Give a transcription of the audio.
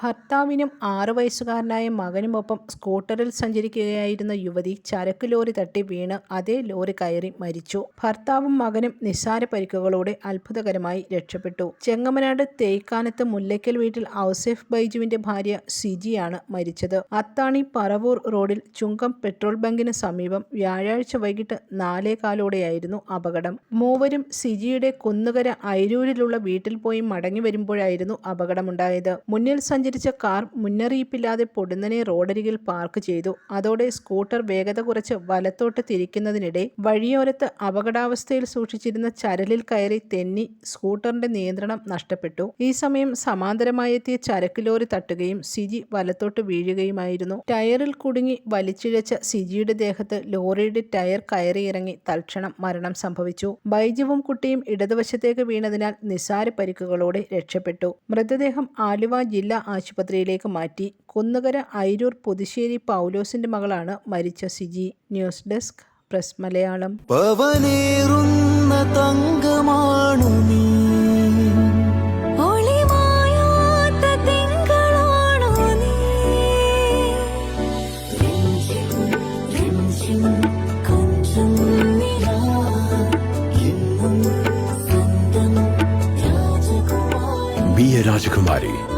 ഭർത്താവിനും ആറു വയസ്സുകാരനായ മകനുമൊപ്പം സ്കൂട്ടറിൽ സഞ്ചരിക്കുകയായിരുന്ന യുവതി ചരക്ക് ലോറി തട്ടി വീണ് അതേ ലോറി കയറി മരിച്ചു. ഭർത്താവും മകനും നിസ്സാര പരിക്കുകളോടെ അത്ഭുതകരമായി രക്ഷപ്പെട്ടു. ചെങ്ങമനാട് തേയ്ക്കാനത്ത് മുല്ലയ്ക്കൽ വീട്ടിൽ ഔസേഫ് ബൈജുവിന്റെ ഭാര്യ സിജിയാണ് മരിച്ചത്. അത്താണി പറവൂർ റോഡിൽ ചുങ്കം പെട്രോൾ ബങ്കിന് സമീപം വ്യാഴാഴ്ച വൈകിട്ട് നാലേ കാലോടെയായിരുന്നു അപകടം. മൂവരും സിജിയുടെ കുന്നുകര ഐരൂരിലുള്ള വീട്ടിൽ പോയി മടങ്ങി വരുമ്പോഴായിരുന്നു അപകടമുണ്ടായത്. മുന്നിൽ കാർ മുന്നറിയിപ്പില്ലാതെ പൊടുന്നനെ റോഡരികിൽ പാർക്ക് ചെയ്തു. അതോടെ സ്കൂട്ടർ വേഗത കുറച്ച് വലത്തോട്ട് തിരിക്കുന്നതിനിടെ വഴിയോരത്ത് അപകടാവസ്ഥയിൽ സൂക്ഷിച്ചിരുന്ന ചരലിൽ കയറി തെന്നി സ്കൂട്ടറിന്റെ നിയന്ത്രണം നഷ്ടപ്പെട്ടു. ഈ സമയം സമാന്തരമായി എത്തിയ ചരക്ക് ലോറി തട്ടുകയും സിജി വലത്തോട്ട് വീഴുകയുമായിരുന്നു. ടയറിൽ കുടുങ്ങി വലിച്ചിഴച്ച സിജിയുടെ ദേഹത്ത് ലോറിയുടെ ടയർ കയറിയിറങ്ങി തൽക്ഷണം മരണം സംഭവിച്ചു. ബൈജുവും കുട്ടിയും ഇടതുവശത്തേക്ക് വീണതിനാൽ നിസാര പരിക്കുകളോടെ രക്ഷപ്പെട്ടു. മൃതദേഹം ആലുവ ജില്ലാ ആശുപത്രിയിലേക്ക് മാറ്റി. കുന്നുകര ഐരൂർ പുതുശ്ശേരി പൗലോസിന്റെ മകളാണ് മരിച്ച Siji. News desk press Malayalam. പവനേറുന്ന തങ്കമാണു നീ. രാജകുമാരി